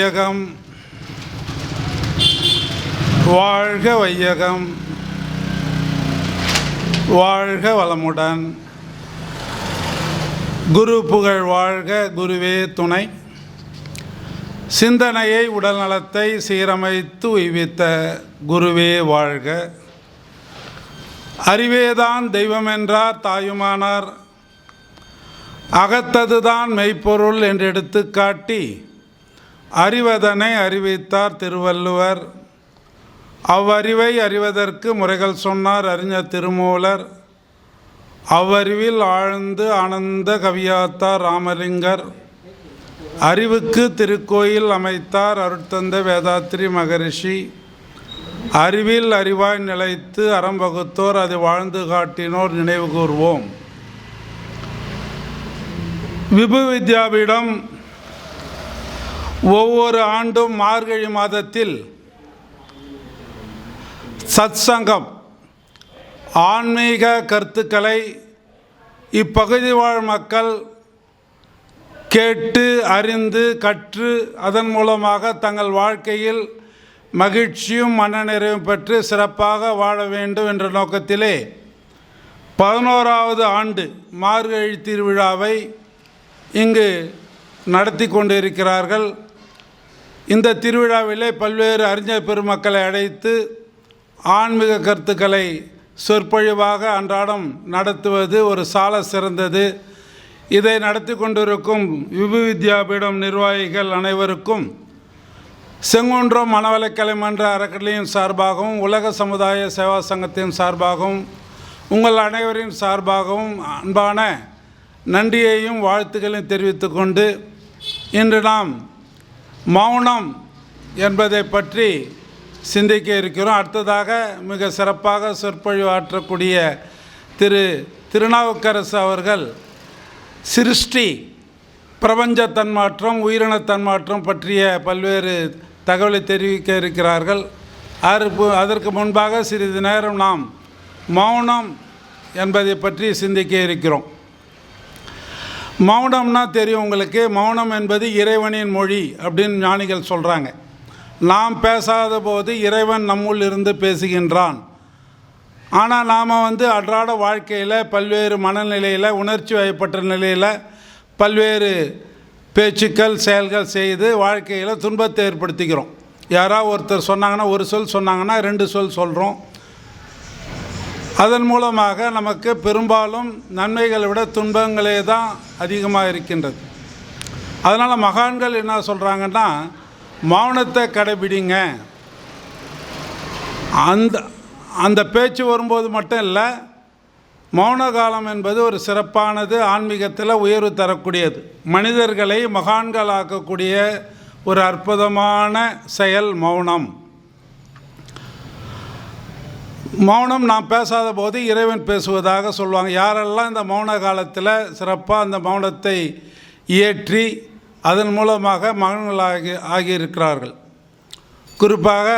வையகம். வாழ்க வையகம். வாழ்க வளமுடன். குரு புகழ் வாழ்க குருவே துணை. சிந்தனையை உடல்நலத்தை சீரமைத்து உய்வித்த குருவே வாழ்க. அறிவேதான் தெய்வம் என்றார் தாயுமானார். அகத்ததுதான் மெய்ப்பொருள் என்று எடுத்துக்காட்டி அறிவதனை அறிவித்தார் திருவள்ளுவர். அவ்வறிவை அறிவதற்கு முறைகள் சொன்னார் அறிஞர் திருமூலர். அவ்வறிவில் ஆழ்ந்து ஆனந்த கவியாத்தார் ராமலிங்கர். அறிவுக்கு திருக்கோயில் அமைத்தார் அருட்தந்த வேதாத்திரி மகரிஷி. அறிவில் அறிவாய் நிலைத்து அறம் வகுத்தோர் அது வாழ்ந்து காட்டினோர் நினைவு கூர்வோம். விபு வித்யாபீடம் ஒவ்வொரு ஆண்டும் மார்கழி மாதத்தில் சத்சங்கம் ஆன்மீக கருத்துக்களை இப்பகுதி வாழ் மக்கள் கேட்டு அறிந்து கற்று அதன் மூலமாக தங்கள் வாழ்க்கையில் மகிழ்ச்சியும் மனநிறைவும் பெற்று சிறப்பாக வாழ வேண்டும் என்ற நோக்கத்திலே பதினோராவது ஆண்டு மார்கழி திருவிழாவை இங்கு நடத்தி கொண்டிருக்கிறார்கள். இந்த திருவிழாவிலே பல்வேறு அறிஞர் பெருமக்களை அழைத்து ஆன்மீக கருத்துக்களை சொற்பொழிவாக அன்றாடம் நடத்துவது ஒரு சால சிறந்தது. இதை நடத்தி கொண்டிருக்கும் விபு வித்யாபீடம் நிர்வாகிகள் அனைவருக்கும் செங்குன்றம் மனவலைக்கலை மன்ற அறக்கட்டளையின் சார்பாகவும் உலக சமுதாய சேவா சங்கத்தின் சார்பாகவும் உங்கள் அனைவரின் சார்பாகவும் அன்பான நன்றியையும் வாழ்த்துக்களையும் தெரிவித்து கொண்டு இன்று நாம் மௌனம் என்பதை பற்றி சிந்திக்க இருக்கிறோம். அடுத்ததாக மிக சிறப்பாக சொற்பொழிவு ஆற்றக்கூடிய திரு திருநாவுக்கரசு அவர்கள் சிருஷ்டி பிரபஞ்ச தன்மாற்றம் உயிரின தன்மாற்றம் பற்றிய பல்வேறு தகவலை தெரிவிக்க இருக்கிறார்கள். அதற்கு அதற்கு முன்பாக சிறிது நேரம் நாம் மௌனம் என்பதை பற்றி சிந்திக்க இருக்கிறோம். மௌனம்னா தெரியும் உங்களுக்கு. மௌனம் என்பது இறைவனின் மொழி அப்படின்னு ஞானிகள் சொல்கிறாங்க நாம் பேசாத போது இறைவன் நம்முள் இருந்து பேசுகின்றான். ஆனால் நாம் வந்து அன்றாட வாழ்க்கையில் பல்வேறு மனநிலையில் உணர்ச்சி வயப்பட்ட நிலையில் பல்வேறு பேச்சுக்கள் செயல்கள் செய்து வாழ்க்கையில் துன்பத்தை ஏற்படுத்திக்கிறோம். யாராவது ஒருத்தர் சொன்னாங்கன்னா ஒரு சொல் சொன்னாங்கன்னா ரெண்டு சொல் சொல்கிறோம் அதன் மூலமாக நமக்கு பெரும்பாலும் நன்மைகளை விட துன்பங்களே தான் அதிகமாக இருக்கின்றது. அதனால் மகான்கள் என்ன சொல்கிறாங்கன்னா மௌனத்தை கடைபிடிங்க. அந்த அந்த பேச்சு வரும்போது மட்டும் இல்லை மௌன காலம் என்பது ஒரு சிறப்பானது ஆன்மீகத்தில் உயர்வு தரக்கூடியது. மனிதர்களை மகான்களாக்கக்கூடிய ஒரு அற்புதமான செயல் மௌனம். மௌனம் நாம் பேசாத போது இறைவன் பேசுவதாக சொல்லுவாங்க. யாரெல்லாம் இந்த மௌன காலத்தில் சிறப்பாக அந்த மௌனத்தை இயற்றி அதன் மூலமாக மகன்களாகி ஆகியிருக்கிறார்கள். குறிப்பாக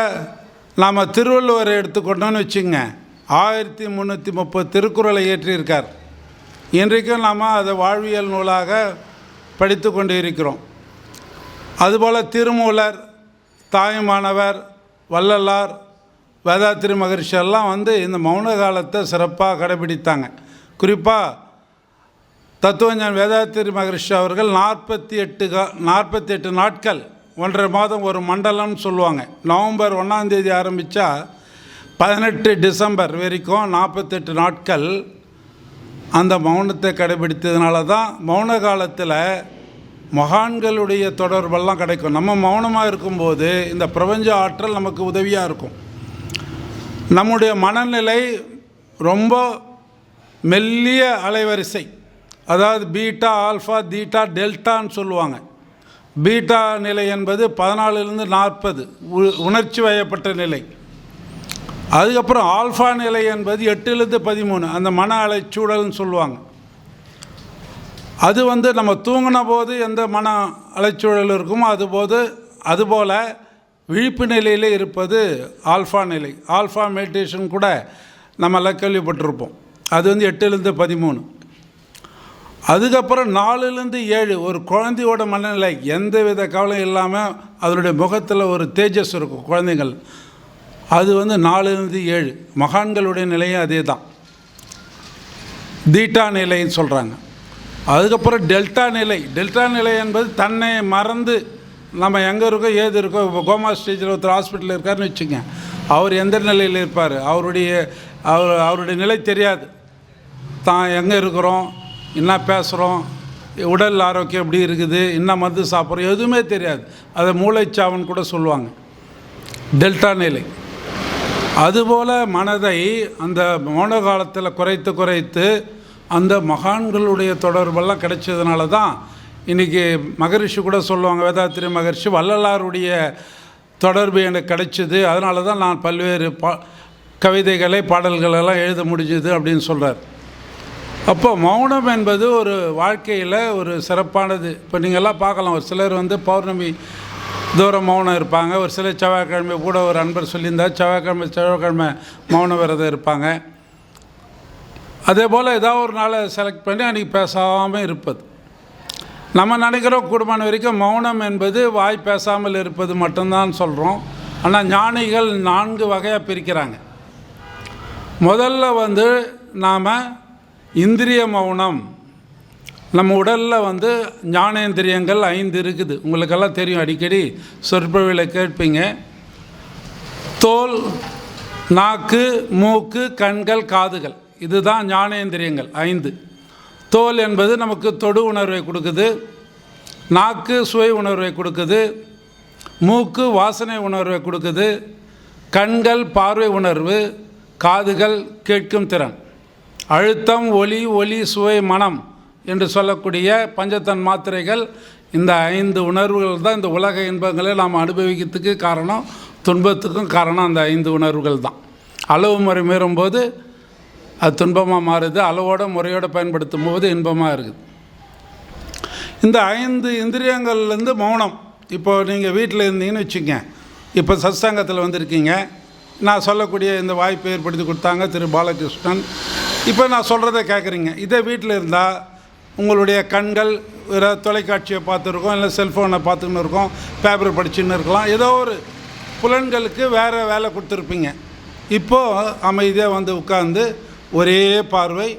நாம் திருவள்ளுவரை எடுத்துக்கொண்டோன்னு வச்சுங்க. ஆயிரத்தி முந்நூற்றி முப்பது திருக்குறளை இயற்றியிருக்கார். இன்றைக்கும் நாம் அதை வாழ்வியல் நூலாக படித்து கொண்டு இருக்கிறோம். அதுபோல் திருமூலர் தாயுமானவர் வள்ளலார் வேதாத்திரி மகர்ஷியெல்லாம் எல்லாம் வந்து இந்த மௌன காலத்தை சிறப்பாக கடைபிடித்தாங்க. குறிப்பாக தத்துவஞான் வேதாத்திரி மகர்ஷி அவர்கள் நாற்பத்தி எட்டு கா நாற்பத்தி எட்டு நாட்கள் ஒன்றரை மாதம் ஒரு மண்டலம்னு சொல்லுவாங்க. நவம்பர் ஒன்றாந்தேதி ஆரம்பித்தா பதினெட்டு டிசம்பர் வரைக்கும் நாற்பத்தெட்டு நாட்கள் அந்த மௌனத்தை கடைபிடித்ததுனால தான் மௌன காலத்தில் மகான்களுடைய தொடர்பெல்லாம் கிடைக்கும். நம்ம மௌனமாக இருக்கும்போது இந்த பிரபஞ்ச ஆற்றல் நமக்கு உதவியாக இருக்கும். நம்முடைய மனநிலை ரொம்ப மெல்லிய அலைவரிசை. அதாவது பீட்டா ஆல்ஃபா தீட்டா டெல்டான்னு சொல்லுவாங்க. பீட்டா நிலை என்பது பதினாலுலேருந்து நாற்பது. உணர்ச்சி வயப்பட்ட நிலை. அதுக்கப்புறம் ஆல்ஃபா நிலை என்பது எட்டுலேருந்து பதிமூணு. அந்த மன அலைச்சூழல்னு சொல்லுவாங்க. அது வந்து நம்ம தூங்கின போது எந்த மன அலைச்சூழல் இருக்குமோ அதுபோது அதுபோல் விழிப்பு நிலையில் இருப்பது ஆல்ஃபா நிலை. ஆல்ஃபா மெடிடேஷன் கூட நம்மளாம் கேள்விப்பட்டிருப்போம். அது வந்து எட்டுலேருந்து பதிமூணு. அதுக்கப்புறம் நாலுலேருந்து ஏழு ஒரு குழந்தையோட மனநிலை எந்த வித கவலையும் இல்லாமல் அதனுடைய முகத்தில் ஒரு தேஜஸ் இருக்கும் குழந்தைகள். அது வந்து நாலுலேருந்து ஏழு. மகான்களுடைய நிலையும் அதே தான் தீட்டா நிலைன்னு சொல்கிறாங்க அதுக்கப்புறம் டெல்டா நிலை. டெல்டா நிலை என்பது தன்னை மறந்து நம்ம எங்கே இருக்கோ ஏது இருக்கோ இப்போ கோமா ஸ்டேஜில் ஒருத்தர் ஹாஸ்பிட்டலில் இருக்காருன்னு வச்சுங்க. அவர் எந்த நிலையில் இருப்பார்? அவருடைய அவர் அவருடைய நிலை தெரியாது. தான் எங்கே இருக்கிறோம் என்ன பேசுகிறோம் உடல் ஆரோக்கியம் எப்படி இருக்குது என்ன மருந்து சாப்பிட்றோம் எதுவுமே தெரியாது. அதை மூளைச்சாவன் கூட சொல்லுவாங்க. டெல்டா நிலை. அதுபோல் மனதை அந்த மௌன காலத்தில் குறைத்து குறைத்து அந்த மகான்களுடைய தொடர்பெல்லாம் கிடைச்சதுனால தான் இன்றைக்கி மகரிஷி கூட சொல்லுவாங்க வேதாத்திரி மகரிஷி வள்ளலாருடைய தொடர்பு எனக்கு கிடைச்சிது அதனால தான் நான் பல்வேறு பா கவிதைகளை பாடல்களெல்லாம் எழுத முடிஞ்சுது அப்படின்னு சொல்கிறார் அப்போ மௌனம் என்பது ஒரு வாழ்க்கையில் ஒரு சிறப்பானது. இப்போ நீங்கள்லாம் பார்க்கலாம் ஒரு சிலர் வந்து பௌர்ணமி தூரம் மௌனம் இருப்பாங்க ஒரு சிலர் செவ்வாய்க்கிழமை கூட ஒரு அன்பர் சொல்லியிருந்தார் செவ்வாய்க்கிழமை செவ்வாய்க்கிழமை மௌன விரதம் இருப்பாங்க. அதே போல் ஏதாவது ஒரு நாளை செலக்ட் பண்ணி அன்றைக்கி பேசாமல் இருப்பது. நம்ம நினைக்கிறோம் கூடுமான வரைக்கும் மௌனம் என்பது வாய் பேசாமல் இருப்பது மட்டும்தான் சொல்கிறோம் ஆனால் ஞானிகள் நான்கு வகையாக பிரிக்கிறாங்க. முதல்ல வந்து நாம் இந்திரிய மௌனம். நம்ம உடலில் வந்து ஞானேந்திரியங்கள் ஐந்து இருக்குது. உங்களுக்கெல்லாம் தெரியும் அடிக்கடி சொற்பொழிவில் கேட்பீங்க. தோல் நாக்கு மூக்கு கண்கள் காதுகள். இதுதான் ஞானேந்திரியங்கள் ஐந்து. தோல் என்பது நமக்கு தொடு உணர்வை கொடுக்குது நாக்கு சுவை உணர்வை கொடுக்குது மூக்கு வாசனை உணர்வை கொடுக்குது கண்கள் பார்வை உணர்வு காதுகள் கேட்கும் திறன். அழுத்தம் ஒலி ஒலி சுவை மனம் என்று சொல்லக்கூடிய பஞ்சத்தன் மாத்திரைகள் இந்த ஐந்து உணர்வுகள் தான் இந்த உலக இன்பங்களை நாம் அனுபவிக்கிறதுக்கு காரணம் துன்பத்துக்கும் காரணம் அந்த ஐந்து உணர்வுகள் தான். அளவு முறை மீறும்போது அது துன்பமாக மாறுது அளவோட முறையோடு பயன்படுத்தும் போது இன்பமாக இருக்குது. இந்த ஐந்து இந்திரியங்கள்லேருந்து மௌனம். இப்போ நீங்கள் வீட்டில் இருந்தீங்கன்னு வச்சுங்க இப்போ சத்சங்கத்தில் வந்திருக்கீங்க. நான் சொல்லக்கூடிய இந்த வாய்ப்பை ஏற்படுத்தி கொடுத்தாங்க திரு பாலகிருஷ்ணன். இப்போ நான் சொல்கிறத கேட்குறீங்க இதே வீட்டில் இருந்தால் உங்களுடைய கண்கள் வேறு தொலைக்காட்சியை பார்த்துருக்கோம் இல்லை செல்ஃபோனை பார்த்துக்கின்னு இருக்கோம் பேப்பர் படிச்சுன்னு இருக்கலாம். ஏதோ ஒரு புலன்களுக்கு வேறு வேலை கொடுத்துருப்பீங்க. இப்போது அமைதியாக வந்து உட்காந்து ஒரே பார்வை.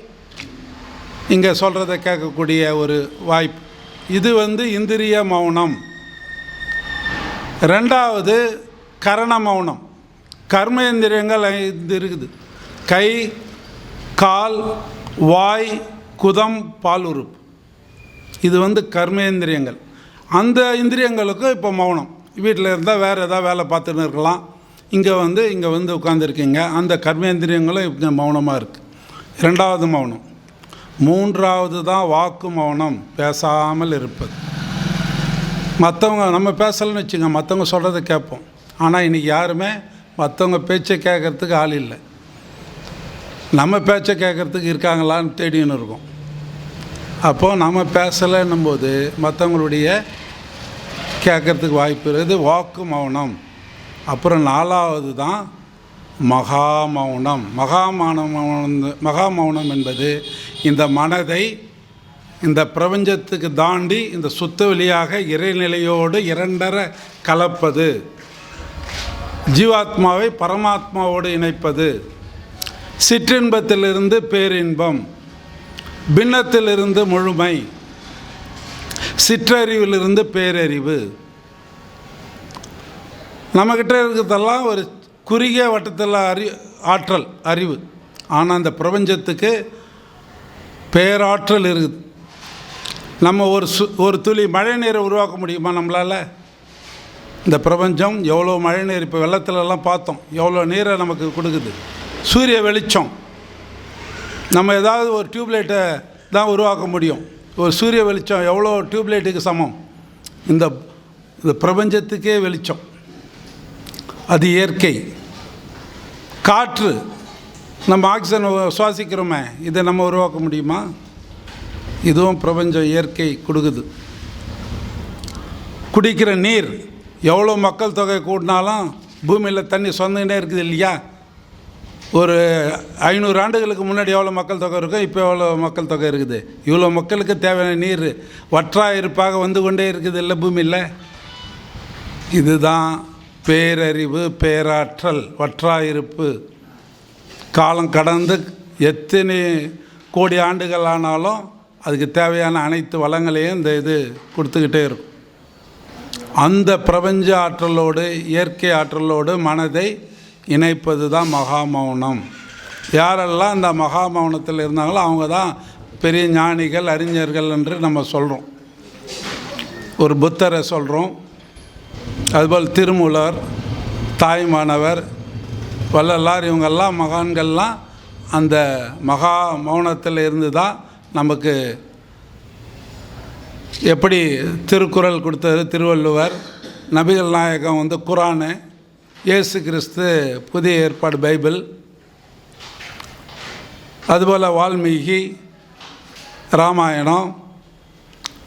இங்கே சொல்கிறத கேட்கக்கூடிய ஒரு வாய்ப்பு. இது வந்து இந்திரிய மௌனம். ரெண்டாவது கரண மௌனம். கர்மேந்திரியங்கள் இது இருக்குது. கை கால் வாய் குதம் பால் உறுப்பு. இது வந்து கர்மேந்திரியங்கள். அந்த இந்திரியங்களுக்கும் இப்போ மௌனம். வீட்டில் இருந்தால் வேறு எதாவது வேலை பார்த்துன்னு இருக்கலாம். இங்கே வந்து இங்கே வந்து உட்காந்துருக்கீங்க அந்த கர்மேந்திரியங்களும் இப்போ மௌனமாக இருக்குது ரெண்டாவது மௌனம். மூன்றாவது தான் வாக்கு மௌனம். பேசாமல் இருப்பது. மற்றவங்க நம்ம பேசலைன்னு வச்சுங்க மற்றவங்க சொல்கிறத கேட்போம். ஆனால் இன்றைக்கி யாருமே மற்றவங்க பேச்சை கேட்குறதுக்கு ஆள் இல்லை. நம்ம பேச்சை கேட்குறதுக்கு இருக்காங்களான்னு தேடின்னு இருக்கோம். அப்போது நம்ம பேசலைன்னும் போது மற்றவங்களுடைய கேட்குறதுக்கு வாய்ப்பு இருக்குது. வாக்கு மௌனம். அப்புறம் நாலாவது தான் மகா மௌனம் மகா மகா மௌனம் என்பது இந்த மனதை இந்த பிரபஞ்சத்துக்கு தாண்டி இந்த சுத்த வெளியாக இறைநிலையோடு இரண்டர கலப்பது. ஜீவாத்மாவை பரமாத்மாவோடு இணைப்பது. சிற்றின்பத்திலிருந்து பேரின்பம். பின்னத்திலிருந்து முழுமை. சிற்றறிவிலிருந்து பேரறிவு. நம்மக்கிட்ட இருக்கிறதெல்லாம் ஒரு குறுகிய வட்டத்தில் அறி ஆற்றல் அறிவு. ஆனால் அந்த பிரபஞ்சத்துக்கு பேராற்றல் இருக்குது நம்ம ஒரு சு ஒரு துளி மழை நீரை உருவாக்க முடியுமா நம்மளால்? இந்த பிரபஞ்சம் எவ்வளோ மழை நீர் இப்போ வெள்ளத்துலலாம் பார்த்தோம் எவ்வளோ நீரை நமக்கு கொடுக்குது? சூரிய வெளிச்சம். நம்ம ஏதாவது ஒரு டியூப்லைட்டை தான் உருவாக்க முடியும். ஒரு சூரிய வெளிச்சம் எவ்வளோ டியூப்லைட்டுக்கு சமம்? இந்த இந்த பிரபஞ்சத்துக்கே வெளிச்சம். அது இயற்கை. காற்று. நம்ம ஆக்சிஜன் சுவாசிக்கிறோமே இதை நம்ம உருவாக்க முடியுமா? இதுவும் பிரபஞ்சம் இயற்கை கொடுக்குது. குடிக்கிற நீர் எவ்வளோ மக்கள் தொகை கூடினாலும் பூமியில் தண்ணி சொந்துக்கிட்டே இருக்குது இல்லையா? ஒரு ஐநூறு ஆண்டுகளுக்கு முன்னாடி எவ்வளோ மக்கள் தொகை இருக்கோ இப்போ எவ்வளோ மக்கள் தொகை இருக்குது? இவ்வளோ மக்களுக்கு தேவையான நீர் வற்றா இருப்பாக வந்து கொண்டே இருக்குது இல்லை பூமியில்? இதுதான் பேரறிவு பேராற்றல் வற்றாயிருப்பு. காலம் கடந்து எத்தனை கோடி ஆண்டுகள் ஆனாலும் அதுக்கு தேவையான அனைத்து வளங்களையும் இந்த இது கொடுத்துக்கிட்டே இருக்கும். அந்த பிரபஞ்ச ஆற்றலோடு இயற்கை ஆற்றலோடு மனதை இணைப்பது தான் மகாமௌனம். யாரெல்லாம் இந்த மகாமௌனத்தில் இருந்தாங்களோ அவங்க தான் பெரிய ஞானிகள் அறிஞர்கள் என்று நம்ம சொல்கிறோம் ஒரு புத்தரை சொல்கிறோம் அதுபோல் திருமூலர் தாய்மானவர் வள்ளலார் இவங்கெல்லாம் மகான்கள்லாம் அந்த மகா மௌனத்தில் இருந்து தான் நமக்கு எப்படி திருக்குறள் கொடுத்தது திருவள்ளுவர் நபிகள் நாயகம் வந்து குரானு இயேசு கிறிஸ்து புதிய ஏற்பாடு பைபிள் அதுபோல் வால்மீகி ராமாயணம்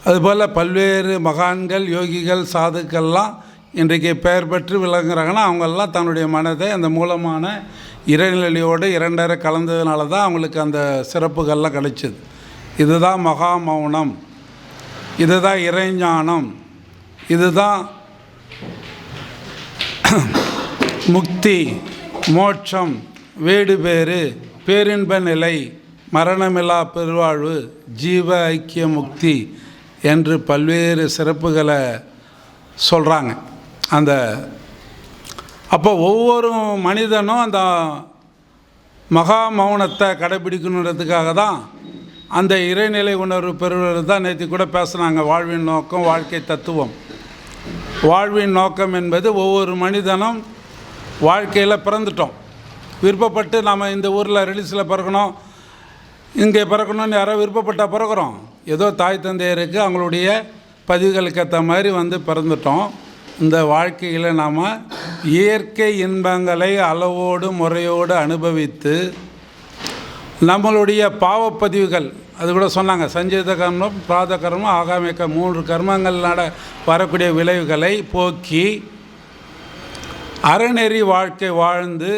அதுபோல் பல்வேறு மகான்கள் யோகிகள் சாதுக்கள்லாம் இன்றைக்கு பெயர் பெற்று விளங்குறாங்கன்னா அவங்கெல்லாம் தன்னுடைய மனதை அந்த மூலமான இறைநிலையோடு இரண்டரை கலந்ததுனால தான் அவங்களுக்கு அந்த சிறப்புகள்லாம் கிடைச்சிது. இதுதான் மகா மௌனம். இதுதான் இறைஞானம் இதுதான் முக்தி மோட்சம் வீடு பேறு பேரின்ப நிலை மரணமில்லா பெருவாழ்வு ஜீவ ஐக்கிய முக்தி என்று பல்வேறு சிறப்புகளை சொல்கிறாங்க அந்த அப்போ ஒவ்வொரு மனிதனும் அந்த மகா மௌனத்தை கடைபிடிக்கணுன்றதுக்காக தான் அந்த இறைநிலை உணர்வு பெறுவது தான் நேற்று கூட பேசுனாங்க வாழ்வின் நோக்கம் வாழ்க்கை தத்துவம். வாழ்வின் நோக்கம் என்பது ஒவ்வொரு மனிதனும் வாழ்க்கையில் பிறந்துட்டோம். விருப்பப்பட்டு நம்ம இந்த ஊரில் ரிலீஸில் பிறக்கணும் இங்கே பிறக்கணும்னு யாரோ விருப்பப்பட்டால் பிறக்கிறோம். ஏதோ தாய் தந்தையருக்கு அவங்களுடைய பதிவுகளுக்கு ஏற்ற மாதிரி வந்து பிறந்துட்டோம். இந்த வாழ்க்கையில் நாம் இயற்கை இன்பங்களை அளவோடு முறையோடு அனுபவித்து நம்மளுடைய பாவப்பதிவுகள் அது கூட சொன்னாங்க சஞ்சீத கர்மம் பிராத கர்மம் ஆகாமிக்க மூன்று கர்மங்கள்னால வரக்கூடிய விளைவுகளை போக்கி அறநெறி வாழ்க்கை வாழ்ந்து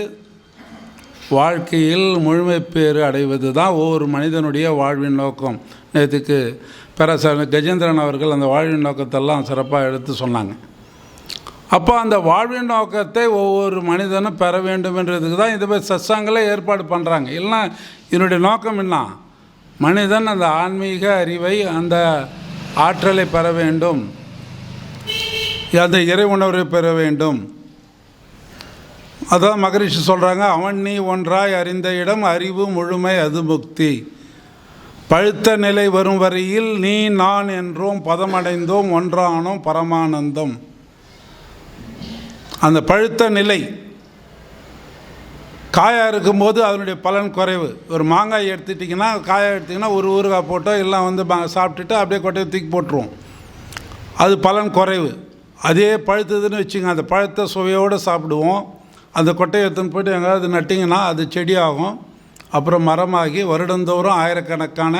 வாழ்க்கையில் முழுமை பேறு அடைவது தான் ஒவ்வொரு மனிதனுடைய வாழ்வின் நோக்கம். நேற்றுக்கு பெரச கஜேந்திரன் அவர்கள் அந்த வாழ்வின் நோக்கத்தெல்லாம் சிறப்பாக எடுத்து சொன்னாங்க. அப்போ அந்த வாழ்வின் நோக்கத்தை ஒவ்வொரு மனிதனும் பெற வேண்டும் என்றதுக்கு தான் இது மாதிரி சத்சங்களே ஏற்பாடு பண்ணுறாங்க இல்லைன்னா இதனுடைய நோக்கம் என்ன? மனிதன் அந்த ஆன்மீக அறிவை அந்த ஆற்றலை பெற வேண்டும். அந்த இறை உணர்வை பெற வேண்டும். அதான் மகரிஷி சொல்கிறாங்க அவன் நீ ஒன்றாய் அறிந்த இடம் அறிவு முழுமை அது முக்தி. பழுத்த நிலை வரும் வரையில் நீ நான் என்றோம் பதமடைந்தோம் ஒன்றானோம் பரமானந்தம். அந்த பழுத்த நிலை. காயாக இருக்கும்போது அதனுடைய பலன் குறைவு. ஒரு மாங்காய் எடுத்துட்டிங்கன்னா காயாக எடுத்திங்கன்னா ஒரு ஊறுகாய் போட்டோ எல்லாம் வந்து சாப்பிட்டுட்டு அப்படியே கொட்டையை தூக்கி போட்டுருவோம். அது பலன் குறைவு. அதே பழுத்ததுன்னு வச்சுங்க அந்த பழுத்த சுவையோடு சாப்பிடுவோம். அந்த கொட்டையை எடுத்துன்னு போயிட்டு எங்கேயாவது நட்டிங்கன்னா அது செடியாகும். அப்புறம் மரமாகி வருடந்தோறும் ஆயிரக்கணக்கான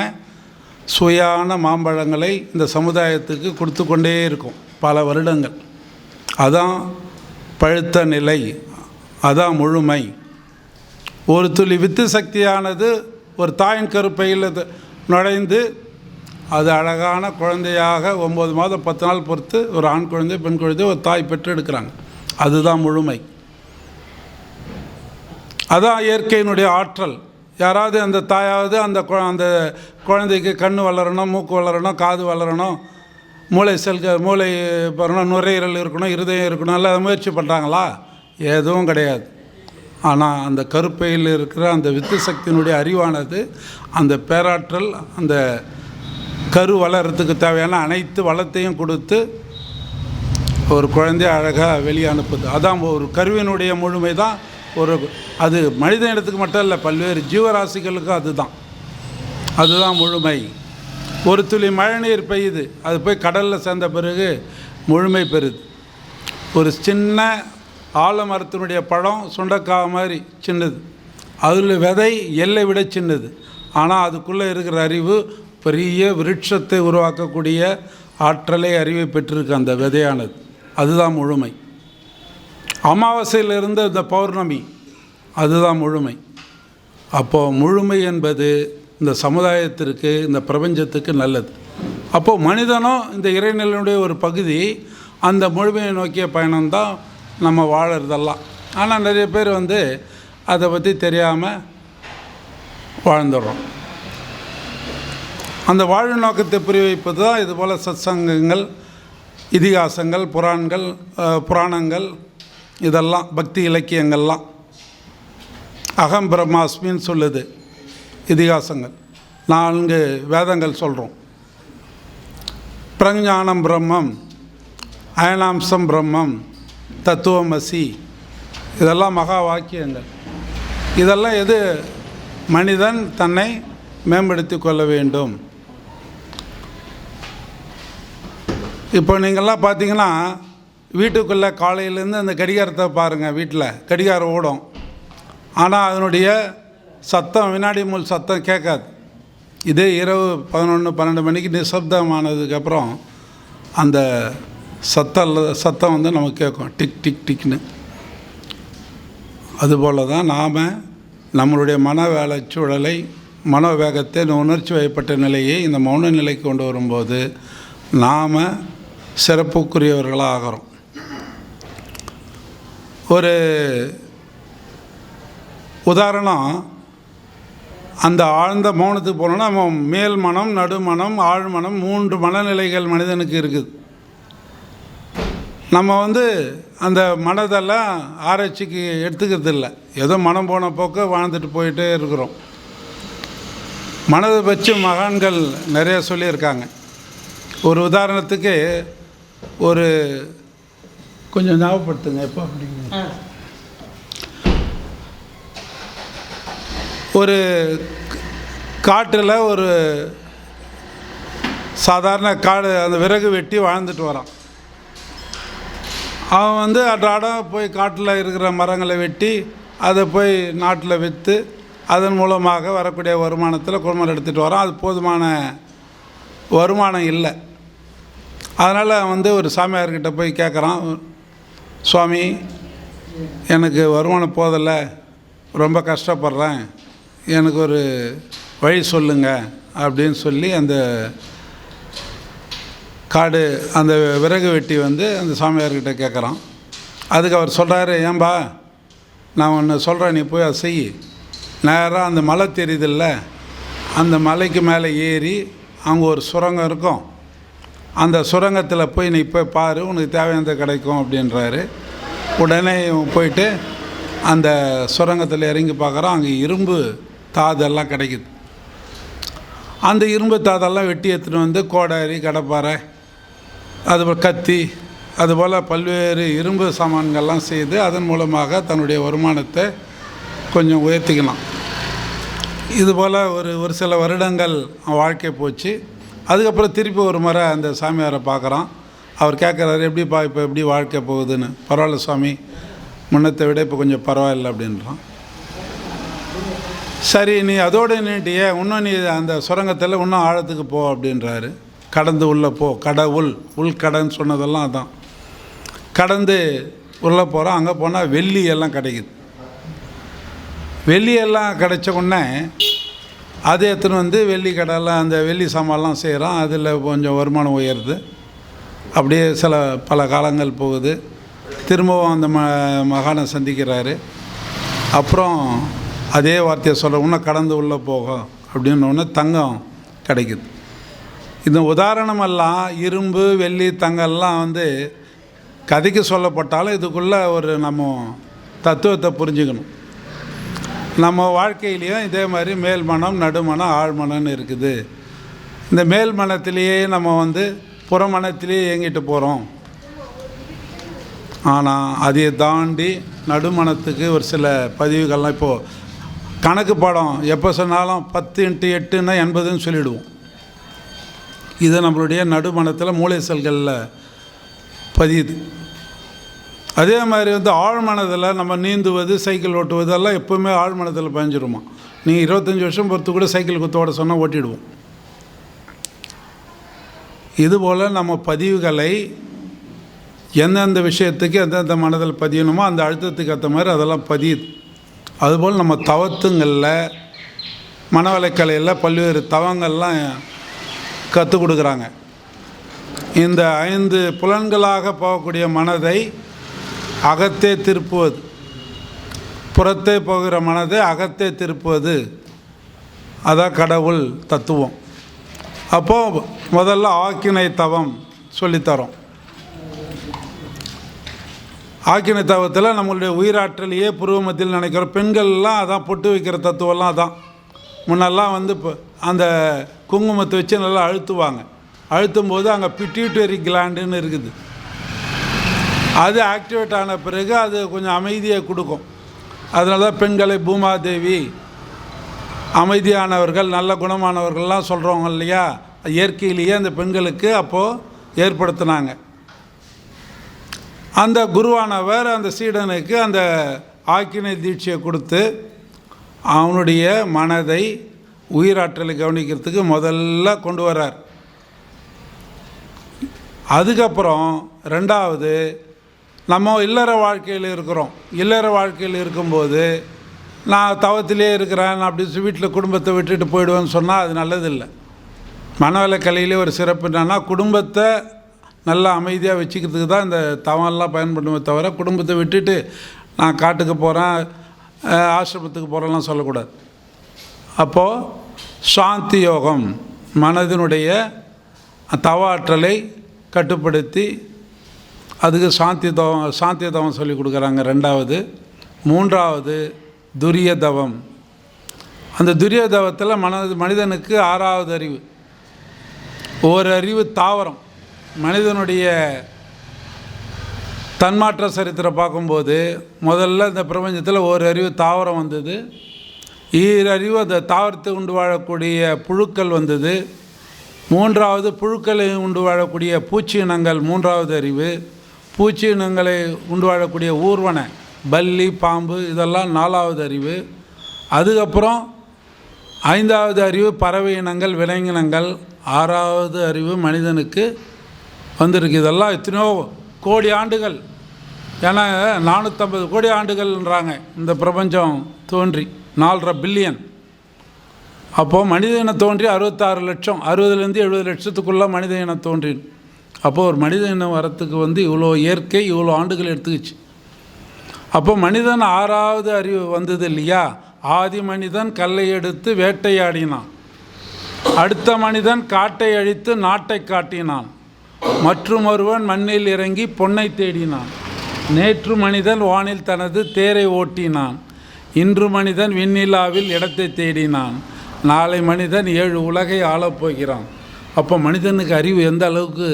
சுவையான மாம்பழங்களை இந்த சமுதாயத்துக்கு கொடுத்து கொண்டே இருக்கும் பல வருடங்கள். அதான் பழுத்த நிலை அதான் முழுமை. ஒரு துளி வித்து சக்தியானது ஒரு தாயின் கருப்பையில் நுழைந்து அது அழகான குழந்தையாக ஒம்பது மாதம் பத்து நாள் பொறுத்து ஒரு ஆண் குழந்தை பெண் குழந்தை ஒரு தாய் பெற்று எடுக்கிறாங்க அதுதான் முழுமை. அதான் இயற்கையினுடைய ஆற்றல். யாராவது அந்த தாயாவது அந்த அந்த குழந்தைக்கு கண் வளரணும் மூக்கு வளரணும் காது வளரணும் மூளை செல்க மூளை வரணும் நுரையீரல் இருக்கணும் இருதயம் இருக்கணும் எல்லாம் முயற்சி பண்ணுறாங்களா எதுவும் கிடையாது. ஆனால் அந்த கருப்பையில் இருக்கிற அந்த வித்து சக்தியினுடைய அறிவானது அந்த பேராற்றல் அந்த கரு வளர்கிறதுக்கு தேவையான அனைத்து வளத்தையும் கொடுத்து ஒரு குழந்தைய அழகாக வெளியே அனுப்புது. அதான் ஒரு கருவினுடைய முழுமை தான் ஒரு அது மனித இடத்துக்கு மட்டும் இல்லை பல்வேறு ஜீவராசிகளுக்கும் அதுதான். அதுதான் முழுமை. ஒரு துளி மழைநீர் பெய்யுது அது போய் கடலில் சேர்ந்த பிறகு முழுமை பெறுது. ஒரு சின்ன ஆலமரத்தினுடைய பழம் சுண்டக்காய் மாதிரி சின்னது. அதில் விதை எல்லை விட சின்னது. ஆனால் அதுக்குள்ளே இருக்கிற அறிவு பெரிய விருட்சத்தை உருவாக்கக்கூடிய ஆற்றலை அறிவை பெற்றிருக்கு அந்த விதையானது. அதுதான் முழுமை. அமாவாசையிலிருந்து இந்த பௌர்ணமி அதுதான் முழுமை. அப்போது முழுமை என்பது இந்த சமுதாயத்திற்கு இந்த பிரபஞ்சத்துக்கு நல்லது. அப்போது மனிதனும் இந்த இறைநிலையினுடைய ஒரு பகுதி அந்த முழுமையை நோக்கிய பயணம்தான் நம்ம வாழறதெல்லாம் ஆனால் நிறைய பேர் வந்து அதை பற்றி தெரியாமல் வாழ்ந்துடுறோம். அந்த வாழ்வு நோக்கத்தை புரி வைப்பது தான் இதுபோல் சத் சத்சங்கங்கள் இதிகாசங்கள் புராண்கள் புராணங்கள் இதெல்லாம் பக்தி இலக்கியங்கள்லாம். அகம் பிரம்மாஸ்மின்னு சொல்லுது. இதிகாசங்கள். நான்கு வேதங்கள் சொல்கிறோம் பிரஞானம் பிரம்மம் அயனாம்சம் பிரம்மம் தத்துவமசி இதெல்லாம் மகா வாக்கியங்கள். இதெல்லாம் எது? மனிதன் தன்னை மேம்படுத்தி கொள்ள வேண்டும். இப்போ நீங்கள்லாம் பார்த்தீங்கன்னா வீட்டுக்குள்ளே காலையிலேருந்து அந்த கடிகாரத்தை பாருங்கள் வீட்டில். கடிகாரம் ஓடும். ஆனால் அதனுடைய சத்தம் வினாடி முள் சத்தம் கேட்காது. இதே இரவு பதினொன்று பன்னெண்டு மணிக்கு நிசப்தமானதுக்கப்புறம் அந்த சத்தம் சத்தம் வந்து நமக்கு கேட்கும். டிக் டிக் டிக்னு. அதுபோல் தான் நாம் நம்மளுடைய மன வேலை சூழலை மன வேகத்தை உணர்ச்சி வயப்பட்ட நிலையை இந்த மௌன நிலைக்கு கொண்டு வரும்போது நாம் சிறப்புக்குரியவர்களாக ஆகிறோம் ஒரு உதாரணம் அந்த ஆழ்ந்த மௌனத்துக்கு போனோன்னா நம்ம மேல் மனம் நடுமனம் ஆழ்மனம் மூன்று மனநிலைகள் மனிதனுக்கு இருக்குது. நம்ம வந்து அந்த மனதெல்லாம் ஆராய்ச்சிக்கு எடுத்துக்கிறது இல்லை. ஏதோ மனம் போன போக்க வாழ்ந்துட்டு போயிட்டே இருக்கிறோம். மனதை வச்சு மகான்கள் நிறைய சொல்லியிருக்காங்க. ஒரு உதாரணத்துக்கு ஒரு கொஞ்சம் ஞாபகப்படுத்துங்க எப்போ அப்படிங்க ஒரு காட்டில் ஒரு சாதாரண காடு அந்த விறகு வெட்டி வாழ்ந்துட்டு வரான். அவன் வந்து அன்றாடம் போய் காட்டில் இருக்கிற மரங்களை வெட்டி அதை போய் நாட்டில் விற்று அதன் மூலமாக வரக்கூடிய வருமானத்தில் குடும்பம் எடுத்துகிட்டு வரான். அது போதுமான வருமானம் இல்லை. அதனால் வந்து ஒரு சாமியார்கிட்ட போய் கேட்குறான் சுவாமி எனக்கு வருமானம் போதில்லை ரொம்ப கஷ்டப்படுறேன். எனக்கு ஒரு வழி சொல்லுங்க அப்படின்னு சொல்லி அந்த காடு அந்த விறகு வெட்டி வந்து அந்த சாமியார்கிட்ட கேட்குறான். அதுக்கு அவர் சொல்கிறாரு ஏன்பா நான் ஒன்று சொல்கிறேன் நீ போய் அதை செய். நேராக அந்த மலை தெரியுதில்ல அந்த மலைக்கு மேலே ஏறி அங்கே ஒரு சுரங்கம் இருக்கும். அந்த சுரங்கத்தில் போய் நீ போய் பாரு உனக்கு தேவையானது கிடைக்கும் அப்படின்றாரு. உடனே போயிட்டு அந்த சுரங்கத்தில் இறங்கி பார்க்குறான் அங்கே இரும்பு தாதெல்லாம் கிடைக்குது. அந்த இரும்பு தாதெல்லாம் வெட்டி எடுத்துகிட்டு வந்து கோடாரி கடப்பாறை அதுபோல் கத்தி அதுபோல் பல்வேறு இரும்பு சாமான்கள்லாம் செய்து அதன் மூலமாக தன்னுடைய வருமானத்தை கொஞ்சம் உயர்த்திக்கலாம். இதுபோல் ஒரு ஒரு சில வருடங்கள் வாழ்க்கை போச்சு. அதுக்கப்புறம் திருப்பி ஒரு முறை அந்த சாமியாரை பார்க்குறான். அவர் கேட்குறாரு எப்படிப்பா இப்போ எப்படி வாழ்க்கை போகுதுன்னு? பரவாயில்ல சுவாமி முன்னத்தை விட இப்போ கொஞ்சம் பரவாயில்ல அப்படின்றான். சரி நீ அதோடு நின்றுட்டிய இன்னும் நீ அந்த சுரங்கத்தில் இன்னும் ஆழத்துக்கு போ அப்படின்றாரு. கடந்து உள்ளே போ கடவுள் உள்கடன்னு சொன்னதெல்லாம் அதான். கடந்து உள்ளே போகிறோம் அங்கே போனால் வெள்ளி எல்லாம் கிடைக்குது. வெள்ளி எல்லாம் கிடைச்ச உடனே அதை எடுத்துன்னு வந்து வெள்ளி கடையில் அந்த வெள்ளி சாமான்லாம் செய்கிறோம் அதில் கொஞ்சம் வருமானம் உயருது. அப்படியே சில பல காலங்கள் போகுது. திரும்பவும் அந்த ம மகானை சந்திக்கிறாரு. அப்புறம் அதே வார்த்தையை சொல்கிற இன்னும் கடந்து உள்ளே போகும். அப்படின்னொடனே தங்கம் கிடைக்குது. இந்த உதாரணமெல்லாம் இரும்பு வெள்ளி தங்கம்லாம் வந்து கதைக்கு சொல்லப்பட்டாலும் இதுக்குள்ளே ஒரு நம்ம தத்துவத்தை புரிஞ்சுக்கணும். நம்ம வாழ்க்கையிலையும் இதே மாதிரி மேல் மனம் நடுமனம் ஆழ்மனம்னு இருக்குது. இந்த மேல்மனத்திலேயே நம்ம வந்து புறமனத்திலேயே இயங்கிட்டு போகிறோம் ஆனால் அதை தாண்டி நடுமனத்துக்கு ஒரு சில பதிவுகள்லாம் இப்போது கணக்கு பாடம் எப்போ சொன்னாலும் பத்து இன்ட்டு எட்டுன்னா எண்பதுன்னு சொல்லிவிடுவோம் இது நம்மளுடைய நடுமணத்தில் மூளை செல்களில் பதியுது. அதே மாதிரி வந்து ஆழ்மனதில் நம்ம நீந்துவது சைக்கிள் ஓட்டுவது எல்லாம் எப்போவுமே ஆழ்மனத்தில் பயஞ்சிருமா. நீங்கள் இருபத்தஞ்சி வருஷம் பொறுத்து கூட சைக்கிள் குத்தோட சொன்னால் ஓட்டிடுவோம். இதுபோல் நம்ம பதிவுகளை எந்தெந்த விஷயத்துக்கு எந்தெந்த மனதில் பதியணுமோ அந்த அழுத்தத்துக்கு ஏற்ற மாதிரி அதெல்லாம் பதியுது. அதுபோல் நம்ம தவத்துங்களில் மனவளைக்கலையில் பல்வேறு தவங்கள்லாம் கற்றுக் கொடுக்குறாங்க. இந்த ஐந்து புலன்களாக போகக்கூடிய மனதை அகத்தே திருப்புவது. புறத்தே போகிற மனதை அகத்தே திருப்புவது. அதான் கடவுள் தத்துவம். அப்போது முதல்ல ஆக்கினை தவம் சொல்லித்தரோம். ஆக்கின தவத்தில் நம்மளுடைய உயிராற்றலையே புருவமத்தில் நினைக்கிறோம் பெண்கள்லாம் அதான் பொட்டு வைக்கிற தத்துவம்லாம் அதான். முன்னெல்லாம் வந்து இப்போ அந்த குங்குமத்தை வச்சு நல்லா அழுத்துவாங்க. அழுத்தும் போது அங்கே பிட்டியூட்டரி கிளாண்டுன்னு இருக்குது. அது ஆக்டிவேட் ஆன பிறகு அது கொஞ்சம் அமைதியை கொடுக்கும். அதனால தான் பெண்களை பூமாதேவி அமைதியானவர்கள் நல்ல குணமானவர்கள்லாம் சொல்கிறவங்க இல்லையா? இயற்கையிலேயே அந்த பெண்களுக்கு அப்போது ஏற்படுத்தினாங்க. அந்த குருவானவர் அந்த சீடனுக்கு அந்த ஆக்கினை தீட்சையை கொடுத்து அவனுடைய மனதை உயிராற்றலை கவனிக்கிறதுக்கு முதல்ல கொண்டு வர்றார். அதுக்கப்புறம் ரெண்டாவது நம்ம இல்லற வாழ்க்கையில் இருக்கிறோம். இல்லற வாழ்க்கையில் இருக்கும்போது நான் தவத்திலே இருக்கிறேன் நான் அப்படி வீட்டில் குடும்பத்தை விட்டுட்டு போயிடுவேன்னு சொன்னால் அது நல்லதில்லை. மனவள கலையிலே ஒரு சிறப்பு என்னன்னா குடும்பத்தை நல்லா அமைதியாக வச்சுக்கிறதுக்கு தான் இந்த தவம்லாம் பயன்படுமே தவிர குடும்பத்தை விட்டுட்டு நான் காட்டுக்கு போகிறேன் ஆசிரமத்துக்கு போகிறேன்லாம் சொல்லக்கூடாது. அப்போது சாந்தி யோகம் மனதினுடைய தவ ஆற்றலை கட்டுப்படுத்தி அதுக்கு சாந்தி தவம் சாந்தி தவம் சொல்லி கொடுக்குறாங்க. ரெண்டாவது மூன்றாவது துரிய தவம். அந்த துரிய தவத்தில் மன மனிதனுக்கு ஆறாவது அறிவு. ஒரு அறிவு தாவரம். மனிதனுடைய தன்மாற்ற சரித்திரம் பார்க்கும்போது முதல்ல இந்த பிரபஞ்சத்தில் ஒரு அறிவு தாவரம் வந்தது. ஈரறிவு அந்த தாவரத்தை உண்டு வாழக்கூடிய புழுக்கள் வந்தது. மூன்றாவது புழுக்களை உண்டு வாழக்கூடிய பூச்சி இனங்கள் மூன்றாவது அறிவு. பூச்சி இனங்களை உண்டு வாழக்கூடிய ஊர்வன பல்லி பாம்பு இதெல்லாம் நாலாவது அறிவு. அதுக்கப்புறம் ஐந்தாவது அறிவு பறவை இனங்கள் விலங்கினங்கள். ஆறாவது அறிவு மனிதனுக்கு வந்திருக்கு. இதெல்லாம் எத்தனையோ கோடி ஆண்டுகள். ஏன்னா நானூற்றம்பது கோடி ஆண்டுகள்ன்றாங்க. இந்த பிரபஞ்சம் தோன்றி நாலரை பில்லியன். அப்போது மனித இனம் தோன்றி அறுபத்தாறு லட்சம். அறுபதுலேருந்து எழுபது லட்சத்துக்குள்ளே மனித இனம் தோன்றி அப்போது ஒரு மனித இனம் வரத்துக்கு வந்து இவ்வளோ இயற்கை இவ்வளோ ஆண்டுகள் எடுத்துக்கிச்சு. அப்போ மனிதன் ஆறாவது அறிவு வந்தது இல்லையா? ஆதி மனிதன் கல்லை எடுத்து வேட்டையாடினான். அடுத்த மனிதன் காட்டை அழித்து நாட்டை காட்டினான். மற்றும் ஒருவன் மண்ணில் இறங்கி பொன்னை தேடினான். நேற்று மனிதன் வானில் தனது தேரை ஓட்டினான். இன்று மனிதன் விண்ணிலாவில் இடத்தை தேடினான். நாளை மனிதன் ஏழு உலகை ஆளப்போகிறான் அப்போ மனிதனுக்கு அறிவு எந்த அளவுக்கு?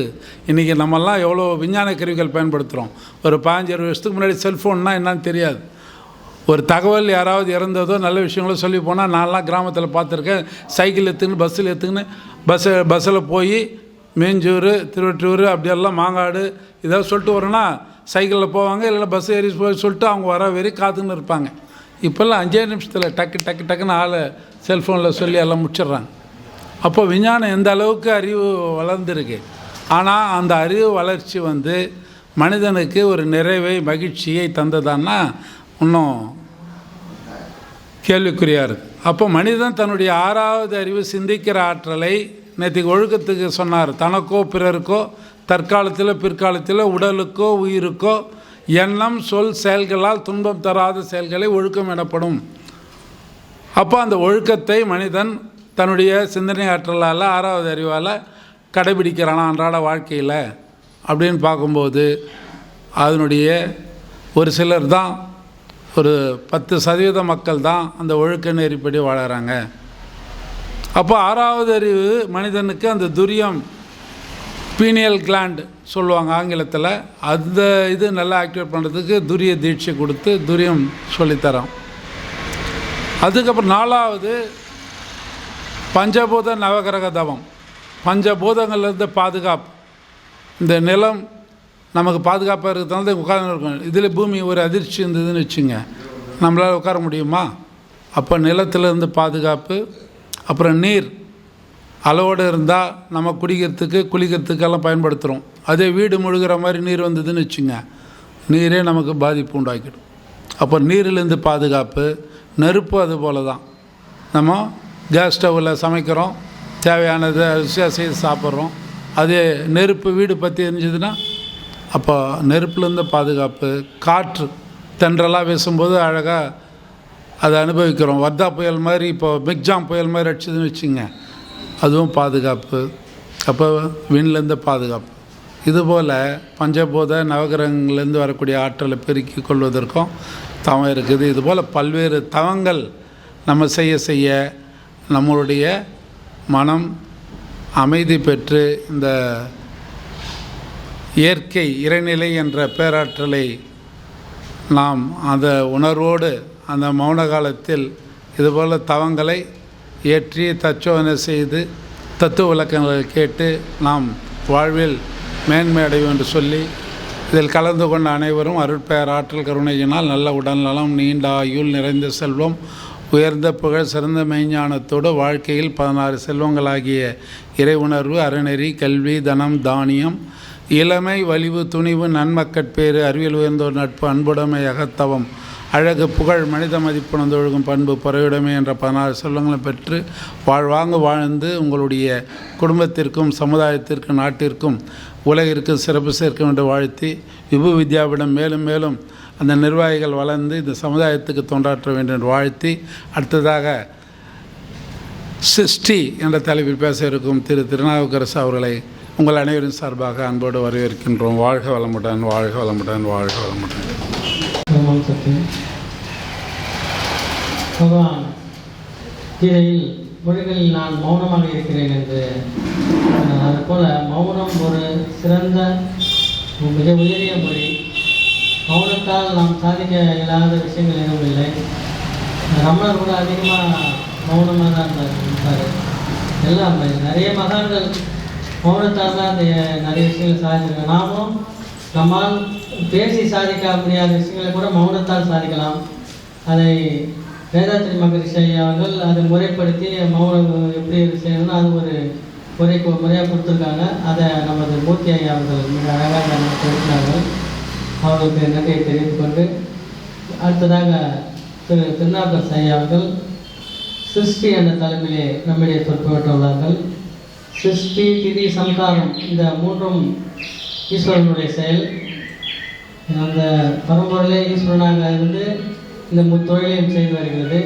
இன்றைக்கி நம்மெல்லாம் எவ்வளோ விஞ்ஞான கருவிகள் பயன்படுத்துகிறோம். ஒரு பாஞ்சு அறுபது வருஷத்துக்கு முன்னாடி செல்ஃபோன்னா என்னன்னு தெரியாது. ஒரு தகவல் யாராவது இறந்ததோ நல்ல விஷயங்களோ சொல்லி போனால் நான்லாம் கிராமத்தில் பார்த்துருக்கேன். சைக்கிள் எடுத்துக்கின்னு பஸ்ஸில் எடுத்துக்கின்னு பஸ்ஸு பஸ்ஸில் போய் மேஞ்சூர் திருவற்றூர் அப்படியெல்லாம் மாங்காடு ஏதாவது சொல்லிட்டு வரோன்னா சைக்கிளில் போவாங்க இல்லைன்னா பஸ் ஏறி போய் சொல்லிட்டு அவங்க வர வரையும் காத்துன்னு இருப்பாங்க. இப்போல்லாம் அஞ்சே நிமிஷத்தில் டக்கு டக்கு டக்குன்னு ஆளை செல்ஃபோனில் சொல்லி எல்லாம் முடிச்சிடுறாங்க. அப்போ விஞ்ஞானம் எந்த அளவுக்கு அறிவு வளர்ந்துருக்கு? ஆனால் அந்த அறிவு வளர்ச்சி வந்து மனிதனுக்கு ஒரு நிறைவை மகிழ்ச்சியை தந்ததான்னா இன்னும் கேள்விக்குறியாக இருக்குது அப்போ மனிதன் தன்னுடைய ஆறாவது அறிவு சிந்திக்கிற ஆற்றலை நேற்றுக்கு ஒழுக்கத்துக்கு சொன்னார் தனக்கோ பிறருக்கோ தற்காலத்தில் பிற்காலத்தில் உடலுக்கோ உயிருக்கோ எண்ணம் சொல் செயல்களால் துன்பம் தராத செயல்களை ஒழுக்கம் எனப்படும். அப்போ அந்த ஒழுக்கத்தை மனிதன் தன்னுடைய சிந்தனை ஆற்றலால் ஆறாவது அறிவால் கடைபிடிக்கிறானா அன்றாட வாழ்க்கையில் அப்படின்னு பார்க்கும்போது அதனுடைய ஒரு சிலர் தான் ஒரு பத்து சதவீத மக்கள் தான் அந்த ஒழுக்க நெறிப்படி வாழறாங்க. அப்போ ஆறாவது அறிவு மனிதனுக்கு அந்த துரியம் பீனியல் கிளாண்டு சொல்லுவாங்க ஆங்கிலத்தில். அந்த இது நல்லா ஆக்டிவேட் பண்ணுறதுக்கு துரிய தீட்சை கொடுத்து துரியம் சொல்லித்தரோம் அதுக்கப்புறம் நாலாவது பஞ்சபூத நவகிரக தவம். பஞ்சபூதங்கள்லேருந்து பாதுகாப்பு. இந்த நிலம் நமக்கு பாதுகாப்பாக இருக்கிறதுனால தான் உட்கார்ந்து இதில் பூமி ஒரு அதிர்ச்சி இருந்ததுன்னு வச்சுங்க. நம்மளால் உட்கார முடியுமா? அப்போ நிலத்திலேருந்து பாதுகாப்பு அப்புறம் நீர் அளவோடு இருந்தால் நம்ம குடிக்கிறதுக்கு குளிக்கிறதுக்கெல்லாம் பயன்படுத்துகிறோம் அதே வீடு முழுகிற மாதிரி நீர் வந்ததுன்னு வச்சுங்க நீரே நமக்கு பாதிப்பு உண்டாக்கிடும். அப்போ நீரிலிருந்து பாதுகாப்பு நெருப்பு அது போல தான் நம்ம கேஸ் ஸ்டவ்வில் சமைக்கிறோம் தேவையானதை செய்து சாப்பிட்றோம். அதே நெருப்பு வீடு பற்றி எரிஞ்சதுன்னா அப்போ நெருப்புலேருந்து பாதுகாப்பு காற்று தென்றலாக வீசும்போது அழகாக அதை அனுபவிக்கிறோம். வர்தா புயல் மாதிரி இப்போ மிக்ஜாம் புயல் மாதிரி அடிச்சதுன்னு வச்சுங்க அதுவும் பாதுகாப்பு. அப்போ விண்லேருந்து பாதுகாப்பு. இதுபோல் பஞ்சபூத நவகிரகங்கள்லேருந்து வரக்கூடிய ஆற்றலை பெருக்கி கொள்வதற்கும் தவம் இருக்குது. இதுபோல் பல்வேறு தவங்கள் நம்ம செய்ய செய்ய நம்மளுடைய மனம் அமைதி பெற்று இந்த இயற்கை இறைநிலை என்ற பேராற்றலை நாம் அந்த உணர்வோடு அந்த மௌன காலத்தில் இதுபோல் தவங்களை ஏற்றி தச்சோதனை செய்து தத்துவ விளக்கங்களை கேட்டு நாம் வாழ்வில் மேன்மை அடைவோம் என்று சொல்லி இதில் கலந்து கொண்ட அனைவரும் அருட்பெயர் ஆற்றல் கருணையினால் நல்ல உடல்நலம் நீண்ட ஆயுள் நிறைந்த செல்வம் உயர்ந்த புகழ் சிறந்த மெய்ஞானத்தோடு வாழ்க்கையில் பதினாறு செல்வங்களாகிய இறை உணர்வு அறநெறி கல்வி தனம் தானியம் இளமை வலிவு துணிவு நன்மக்கட்பேறு அறிவியல் உயர்ந்தோர் நட்பு அன்புடைமை அகத்தவம் அழகு புகழ் மனித மதிப்புணர்ந்தொழுகும் பண்பு பிறவிடமை என்ற பதினாறு செல்வங்களை பெற்று வாழ்வாங்கு வாழ்ந்து உங்களுடைய குடும்பத்திற்கும் சமுதாயத்திற்கும் நாட்டிற்கும் உலகிற்கு சிறப்பு சேர்க்க என்று வாழ்த்தி விபு வித்யாவிடம் மேலும் மேலும் அந்த நிர்வாகிகள் வளர்ந்து இந்த சமுதாயத்துக்கு தொண்டாற்ற வேண்டும் என்று வாழ்த்தி அடுத்ததாக சிஷ்டி என்ற தலைப்பில் பேச இருக்கும் திரு திருநாவுக்கரசு அவர்களை உங்கள் அனைவரின் சார்பாக அன்போடு வரவேற்கின்றோம். வாழ்க வளமுடன் வாழ்க வளமுடன் வாழ்க வளமுடன். ஓம் சக்தி பகவான் கீதையில் மொழிகளில் நான் மௌனமாக இருக்கிறேன் என்று அது போல மௌனம் ஒரு சிறந்த மிக உயரிய மொழி. மௌனத்தால் நாம் சாதிக்க இயலாத விஷயங்கள் எதுவும் இல்லை. ரமணர் கூட அதிகமாக மௌனமாக தான் இருந்தார் இருப்பார் எல்லாம் நிறைய மகான்கள் மௌனத்தால் தான் அந்த நிறைய விஷயங்கள் சாதிச்சிருக்கேன் நாமும் நம்மால் பேசி சாதிக்க முடியாத விஷயங்களை கூட மௌனத்தால் சாதிக்கலாம். அதை வேதாத்திரி மகரிஷி அவர்கள் அதை முறைப்படுத்தி மௌனம் எப்படி செய்யணும்னு அது ஒரு முறை முறையாக கொடுத்துருக்காங்க. அதை நமது மூர்த்தி ஐயா அவர்கள் மிக அழகாக நமக்கு கொடுத்தார்கள் அவர்களுக்கு நன்றியை தெரிந்து கொண்டு அடுத்ததாக திரு திருநாபஸ் ஐயா அவர்கள் சிருஷ்டி என்ற தலைமையிலே நம்மிடையே தொற்று பெற்றுள்ளார்கள் சிருஷ்டி திதி சம்காரம் இந்த மூன்றும் ஈஸ்வரனுடைய செயல். அந்த பரம்பொருளே ஈஸ்வரனாக இருந்து இந்த மு தொழிலையும் செய்து வருகிறது.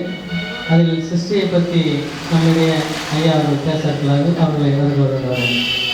அதில் சிருஷ்டியை பற்றி நம்முடைய ஐயா அவர்கள் பேசக்கூடாது அவர்களை வருகிறார்கள்